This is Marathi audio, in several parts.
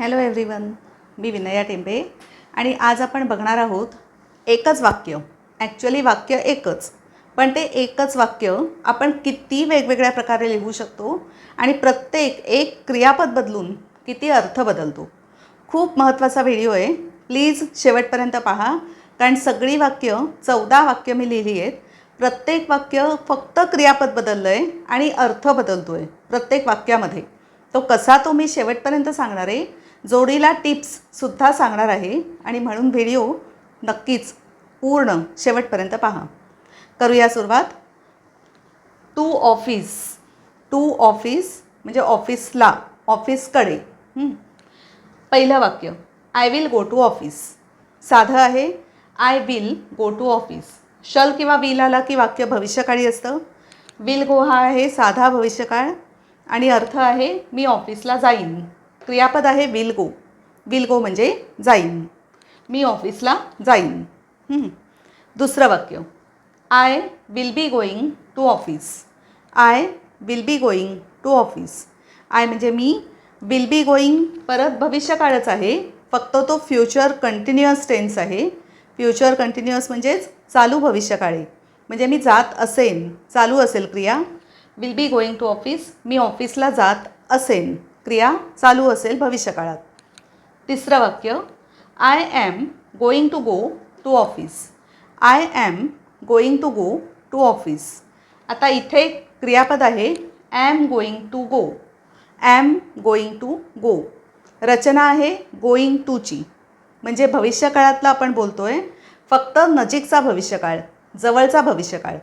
हॅलो एव्हरीवन मी विनया टेंबे. आणि आज आपण बघणार आहोत एकच वाक्य. ॲक्च्युली वाक्य एकच. पण ते एकच वाक्य आपण किती वेगवेगळ्या प्रकारे लिहू शकतो आणि प्रत्येक एक क्रियापद बदलून किती अर्थ बदलतो. खूप महत्त्वाचा व्हिडिओ आहे. प्लीज शेवटपर्यंत पहा. कारण सगळी वाक्य चौदा वाक्य मी लिहिली आहेत. प्रत्येक वाक्य फक्त क्रियापद बदललं आहे आणि अर्थ बदलतो आहे प्रत्येक वाक्यामध्ये. तो कसा तो मी शेवटपर्यंत सांगणार आहे. जोडीला टिप्ससुद्धा सांगणार आहे. आणि म्हणून व्हिडिओ नक्कीच पूर्ण शेवटपर्यंत पहा. करूया सुरुवात. To office. टू ऑफिस म्हणजे ऑफिसला ऑफिसकडे. पहिलं वाक्य. I will go to office साधं आहे. I will go to office shall किंवा विल आला की वाक्य भविष्यकाळी असतं. विल गो हा आहे साधा भविष्यकाळ. आणि अर्थ आहे मी ऑफिसला जाईन. क्रियापद आहे विल गो विल गो म्हणजे जाईन. मी ऑफिसला जाईन. दुसरं वाक्य. I will be going to office I will be going to office I म्हणजे मी विल बी गोईंग परत भविष्यकाळच आहे. फक्त तो फ्युचर कंटिन्युअस टेन्स आहे. फ्युचर कंटिन्युअस म्हणजेच चालू भविष्यकाळी. म्हणजे मी जात असेन. चालू असेल क्रिया. Will be going to office मी ऑफिसला जात असेन. क्रिया चालू असेल भविष्यकाळात. तिसरं वाक्य I am going to go to office I am going to go to office आता इथे एक क्रियापद आहे am going to go am going to go रचना आहे गोईंग टूची म्हणजे भविष्यकाळातला आपण बोलतो आहे फक्त नजीकचा भविष्यकाळ जवळचा भविष्यकाळ.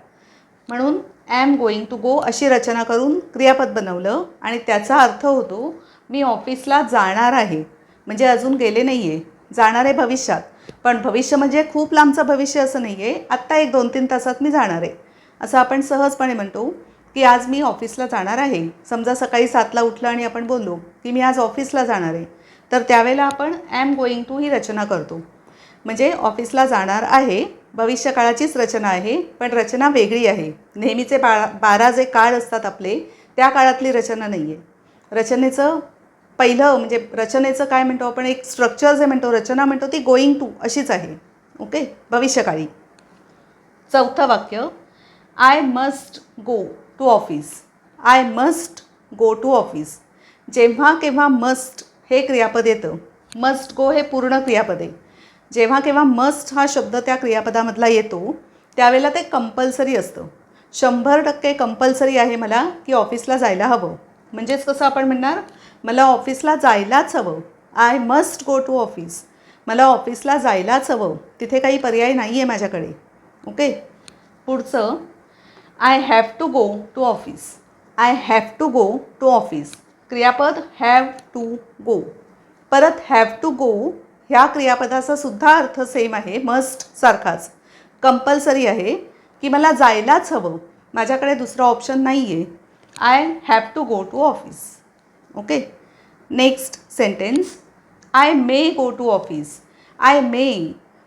म्हणून ॲम गोईंग टू गो अशी रचना करून क्रियापद बनवलं आणि त्याचा अर्थ होतो मी ऑफिसला जाणार आहे. म्हणजे अजून गेले नाही आहे जाणार आहे भविष्यात. पण भविष्य म्हणजे खूप लांबचं भविष्य असं नाही आहे आत्ता एक दोन तीन तासात मी जाणार आहे. असं आपण सहजपणे म्हणतो की आज मी ऑफिसला जाणार आहे. समजा सकाळी सातला उठलं आणि आपण बोललो की मी आज ऑफिसला जाणार आहे. तर त्यावेळेला आपण ॲम गोईंग टू ही रचना करतो. म्हणजे ऑफिसला जाणार आहे भविष्यकाळाचीच रचना आहे पण रचना वेगळी आहे. नेहमीचे बा बारा जे काळ असतात आपले त्या काळातली रचना नाही आहे रचनेचं पहिलं म्हणजे रचनेचं काय म्हणतो आपण एक स्ट्रक्चर जे म्हणतो रचना म्हणतो ती गोईंग टू अशीच आहे. ओके भविष्यकाळी. चौथं वाक्य. I must go to office I must go to office जेव्हा केव्हा मस्ट हे क्रियापद येतं. मस्ट गो हे पूर्ण क्रियापद आहे. जेव्हा केव्हा मस्ट हा शब्द त्या क्रियापदामधला येतो त्यावेळेला ते कंपल्सरी असतं. शंभर टक्के कंपल्सरी आहे मला की ऑफिसला जायला हवं. म्हणजेच कसं आपण म्हणणार? मला ऑफिसला जायलाच हवं. I must go to office मला ऑफिसला जायलाच हवं. तिथे काही पर्याय नाही आहे माझ्याकडे. ओके पुढचं I have to go to office I have to go to office क्रियापद हॅव टू गो परत हॅव टू गो ह्या क्रियापदाचा सुद्धा अर्थ सेम आहे मस्ट सारखाच. कंपल्सरी आहे की मला जायलाच हवं. माझ्याकडे दुसरा ऑप्शन नाही आहे I have to go to office okay next sentence I may go to office I may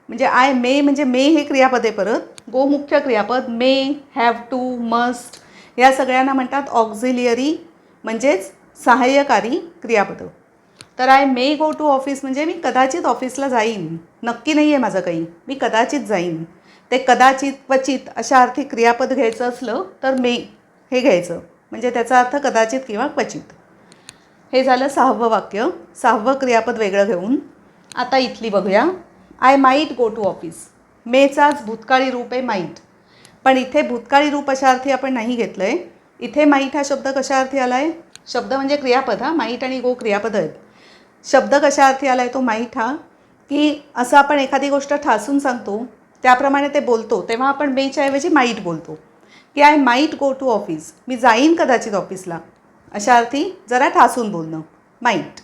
म्हणजे आय मे म्हणजे मे हे क्रियापद आहे परत. गो मुख्य क्रियापद मे हॅव टू मस्ट या सगळ्यांना म्हणतात ऑक्झिलियरी म्हणजेच सहाय्यकारी क्रियापदं. तर I may go to office म्हणजे मी कदाचित ऑफिसला जाईन. नक्की नाही आहे माझं काही. मी कदाचित जाईन. ते कदाचित क्वचित अशा अर्थी क्रियापद घ्यायचं असलं तर मे हे घ्यायचं. म्हणजे त्याचा अर्थ कदाचित किंवा क्वचित. हे झालं सहावं वाक्य. सहावं क्रियापद वेगळं घेऊन. आता इथली बघूया. I might go to office मेचाच भूतकाळी रूप आहे माईट पण इथे भूतकाळी रूप अशा अर्थी आपण नाही घेतलं आहे इथे माईट हा शब्द कशा अर्थी आला आहे शब्द म्हणजे क्रियापद हा. माईट आणि गो क्रियापद आहेत. शब्द कशा अर्थी आला आहे तो माईट हा? की असं आपण एखादी गोष्ट ठासून सांगतो त्याप्रमाणे ते बोलतो तेव्हा आपण मेच्या ऐवजी माईट बोलतो. की I might go to office मी जाईन कदाचित ऑफिसला. अशा अर्थी जरा ठासून बोलणं. Might.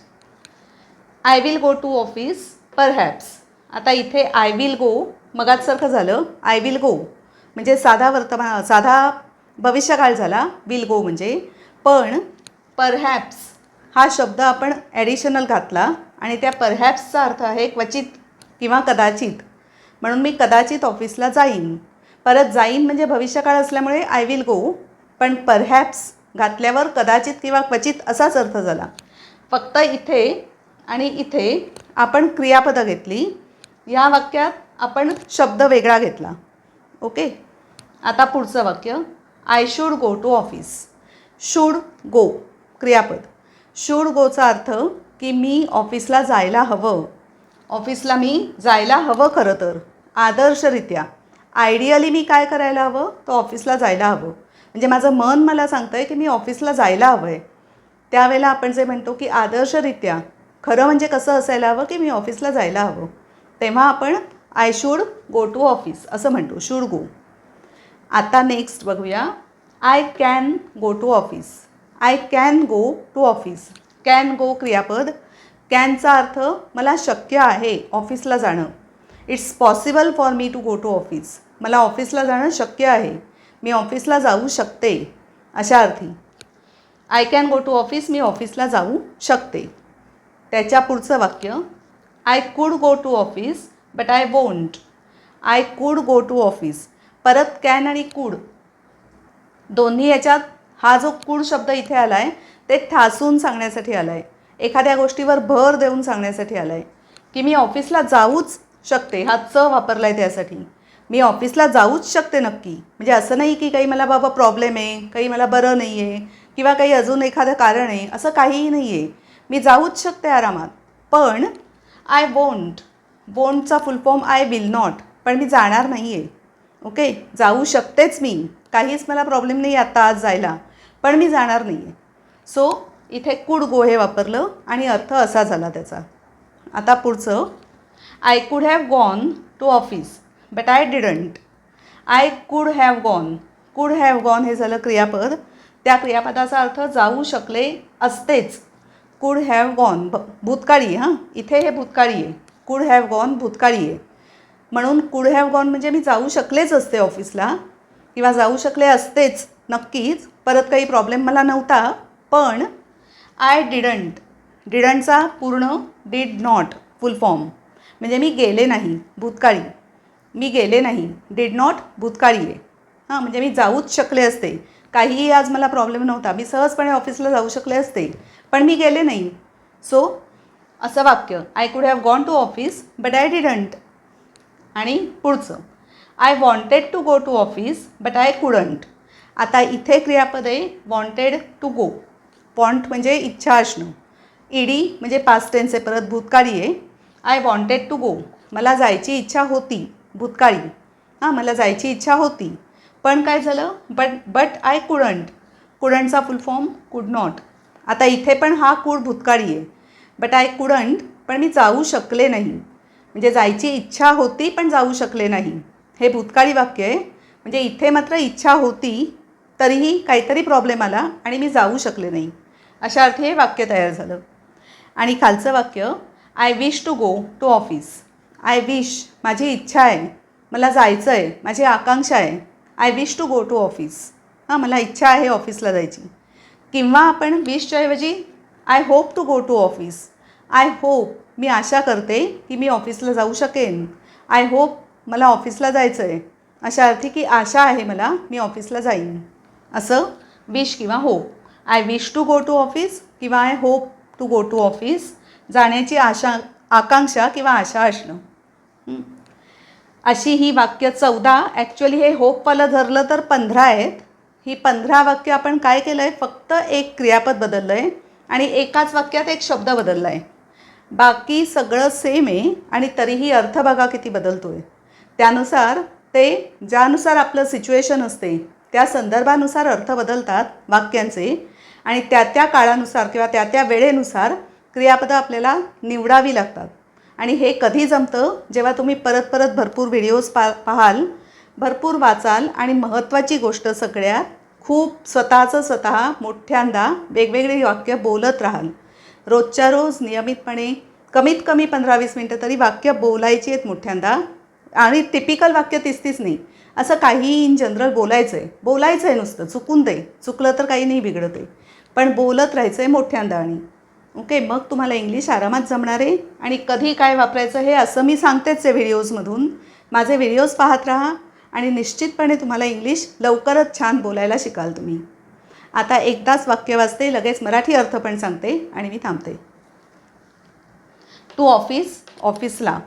I will go to office perhaps आता इथे आय विल गो मगाचसारखं झालं आय विल गो. म्हणजे साधा वर्तमान साधा भविष्यकाळ झाला विल गो म्हणजे. पण परहॅप्स. हा शब्द आपण ॲडिशनल घातला आणि त्या परहॅप्सचा अर्थ आहे क्वचित किंवा कदाचित. म्हणून मी कदाचित ऑफिसला जाईन. परत जाईन म्हणजे भविष्यकाळ असल्यामुळे आय विल गो पण परहॅप्स घातल्यावर कदाचित किंवा क्वचित असाच अर्थ झाला. फक्त इथे आणि इथे आपण क्रियापदं घेतली. या वाक्यात आपण शब्द वेगळा घेतला. ओके आता पुढचं वाक्य. I should go to office should go क्रियापद. शूड गोचा अर्थ की मी ऑफिसला जायला हवं. ऑफिसला मी जायला हवं खरं तर. आदर्शरित्या. आयडियली मी काय करायला हवं? तर ऑफिसला जायला हवं. म्हणजे माझं मन मला सांगतं आहे की मी ऑफिसला जायला हवं आहे त्यावेळेला आपण जे म्हणतो की आदर्शरित्या खरं म्हणजे कसं असायला हवं की मी ऑफिसला जायला हवं? तेव्हा आपण I should go to office असं म्हणतो शूड गो आता नेक्स्ट बघूया. I can go to office I can go to office can go क्रियापद. कॅनचा अर्थ मला शक्य आहे ऑफिसला जाणं. It's possible for me to go to office मला ऑफिसला जाणं शक्य आहे. मी ऑफिसला जाऊ शकते. अशा अर्थी. I can go to office मी ऑफिसला जाऊ शकते. त्याच्या पुढचं वाक्य. I could go to office but I won't I could go to office परत कॅन आणि कुड दोन्ही याच्यात हा जो कुड शब्द इथे आला आहे ते ठासून सांगण्यासाठी आला आहे एखाद्या गोष्टीवर भर देऊन सांगण्यासाठी आला आहे की मी ऑफिसला जाऊच शकते हा च वापरला आहे त्यासाठी. मी ऑफिसला जाऊच शकते नक्की. म्हणजे असं नाही की काही मला बाबा प्रॉब्लेम आहे काही मला बरं नाही आहे किंवा काही अजून एखादं कारण आहे असं काहीही नाही आहे मी जाऊच शकते आरामात. पण I won't वोंटचा full form I will not पण मी जाणार नाही आहे ओके जाऊ शकतेच मी. काहीच मला प्रॉब्लेम नाही आत्ता आज जायला. पण मी जाणार नाही आहे सो इथे कुड गो हे वापरलं आणि अर्थ असा झाला त्याचा. आता पुढचं. I could have gone to office but I didn't I could have gone could have gone हे झालं क्रियापद. त्या क्रियापदाचा अर्थ जाऊ शकले असतेच. कुड हॅव गॉन भ भूतकाळी हां? इथे हे भूतकाळी आहे कुड हॅव गॉन भूतकाळी आहे म्हणून कुड हॅव गॉन म्हणजे मी जाऊ शकलेच असते ऑफिसला किंवा जाऊ शकले असतेच. नक्कीच. परत काही प्रॉब्लेम मला नव्हता पण आय डिडंट डिडंटचा पूर्ण डीड नॉट फुल फॉर्म म्हणजे मी गेले नाही भूतकाळी. मी गेले नाही डीड नॉट भूतकाळी आहे. हां म्हणजे मी जाऊच शकले असते. काहीही आज मला प्रॉब्लेम नव्हता. मी सहजपणे ऑफिसला जाऊ शकले असते पण मी गेले नाही. सो असं वाक्य. I could have gone to office but I didn't आणि पुढचं. I wanted to go to office but I couldn't आता इथे क्रियापद आहे वॉन्टेड टू गो वॉन्ट म्हणजे इच्छा असणं. ईडी म्हणजे पास्ट टेन्स आहे परत भूतकाळी आहे. आय वॉन्टेड टू गो मला जायची इच्छा होती भूतकाळी. हां मला जायची इच्छा होती. पण काय झालं? बट बट आय कुडंट कुडंटचा फुल फॉर्म कुड नॉट आता इथे पण हा कुड भूतकाळी आहे. बट आय कुडंट पण मी जाऊ शकले नाही. म्हणजे जायची इच्छा होती पण जाऊ शकले नाही. हे भूतकाळी वाक्य आहे. म्हणजे इथे मात्र इच्छा होती तरीही काहीतरी प्रॉब्लेम आला आणि मी जाऊ शकले नाही. अशा अर्थी हे वाक्य तयार झालं. आणि खालचं वाक्य I wish to go to office I wish माझी इच्छा आहे. मला जायचं आहे. माझी आकांक्षा आहे. I wish to go to office हां मला इच्छा आहे ऑफिसला जायची. किंवा आपण विशच्या ऐवजी I hope to go to office I hope मी आशा करते की मी ऑफिसला जाऊ शकेन. आय होप मला ऑफिसला जायचं आहे अशा अर्थी की आशा आहे मला मी ऑफिसला जाईन. असं विश किंवा hope I wish to go to office किंवा I hope to go to office जाण्याची आशा आकांक्षा किंवा आशा असणं. अशी ही वाक्य चौदा ॲक्च्युली हे होपवालं धरलं तर पंधरा आहेत. ही पंधरा वाक्य आपण काय केलं आहे फक्त एक क्रियापद बदललं आहे आणि एकाच वाक्यात एक शब्द बदलला आहे बाकी सगळं सेम आहे आणि तरीही अर्थ बघा किती बदलतो आहे त्यानुसार ते ज्यानुसार आपलं सिच्युएशन असते त्या संदर्भानुसार अर्थ बदलतात वाक्यांचे आणि त्या त्या काळानुसार किंवा त्या त्या वेळेनुसार क्रियापदं आपल्याला निवडावी लागतात. आणि हे कधी जमतं? जेव्हा तुम्ही परत परत भरपूर व्हिडिओज पा पाहाल भरपूर वाचाल आणि महत्त्वाची गोष्ट सगळ्यात खूप स्वतःचं स्वतः मोठ्यांदा वेगवेगळी वाक्य बोलत राहाल. रोजच्या रोज नियमितपणे कमीत कमी पंधरा वीस मिनटं तरी वाक्य बोलायची आहेत मोठ्यांदा. आणि टिपिकल वाक्य तीस तीस नाही. असं काही इन जनरल बोलायचं आहे बोलायचं आहे नुसतं चुकून दे. चुकलं तर काही नाही बिघडत आहे पण बोलत राहायचं आहे मोठ्यांदा आणि ओके मग तुम्हाला इंग्लिश आरामात जमणार आहे? आणि कधी काय वापरायचं हे असं मी सांगतेच आहे व्हिडिओजमधून. माझे व्हिडिओज पाहत राहा आणि निश्चितपणे तुम्हाला इंग्लिश लवकरच छान बोलायला शिकाल तुम्ही. आता एकदाच वाक्य वाचते लगेच मराठी अर्थ पण सांगते आणि मी थांबते. टू ऑफिस ऑफिसला.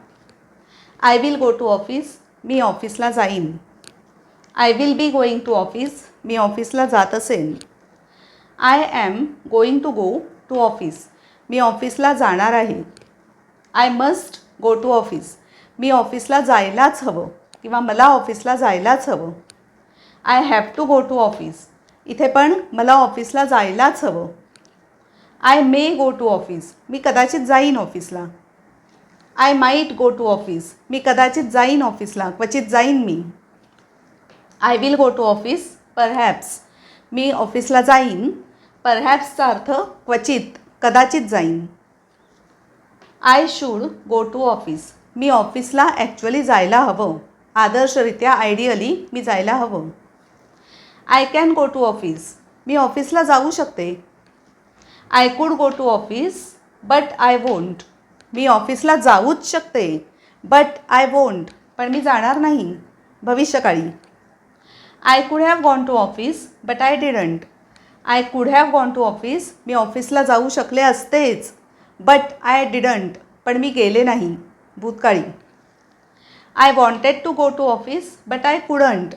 I will go to office मी ऑफिसला जाईन. I will be going to office मी ऑफिसला जात असेन I am going to go to office मी ऑफिसला जाणार आहे. I must go to office मी ऑफिसला जायलाच हवं किंवा मला ऑफिसला जायलाच हवं. I have to go to office इथे पण मला ऑफिसला जायलाच हवं. I may go to office मी कदाचित जाईन ऑफिसला I might go to office मी कदाचित जाईन ऑफिसला क्वचित जाईन मी. I will go to office perhaps मी ऑफिसला जाईन. परहॅप्सचा अर्थ क्वचित कदाचित जाईन. I should go to office मी ऑफिसला ॲक्च्युली जायला हवं. आदर्शरित्या आयडियली मी जायला हवं. I can go to office मी ऑफिसला जाऊ शकते. I could go to office but I won't मी ऑफिसला जाऊच शकते बट आय वोंट पण मी जाणार नाही. भविष्यकाळी. I could have gone to office but I didn't I could have gone to office मी ऑफिसला जाऊ शकले असतेच बट आय डिडंट पण मी गेले नाही भूतकाळी. I wanted to go to office but I couldn't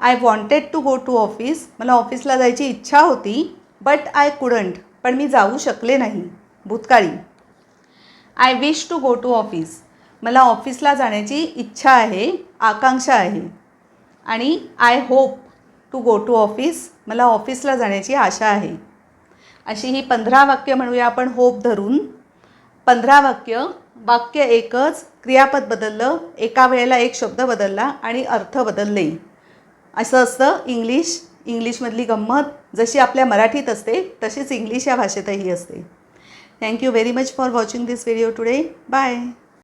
I wanted to go to office मला ऑफिसला जायची इच्छा होती बट आय कुडंट पण मी जाऊ शकले नाही भूतकाळी. I wish to go to office मला ऑफिसला जाण्याची इच्छा आहे आकांक्षा आहे. आणि I hope to go to office मला ऑफिसला जाण्याची आशा आहे. अशी ही पंधरा वाक्य म्हणूया आपण होप धरून. पंधरा वाक्य वाक्य एकच क्रियापद बदललं एका वेळेला एक शब्द बदलला आणि अर्थ बदलले. असं असतं इंग्लिश. इंग्लिशमधली गंमत जशी आपल्या मराठीत असते तशीच इंग्लिश या भाषेतही असते. Thank you very much for watching this video today bye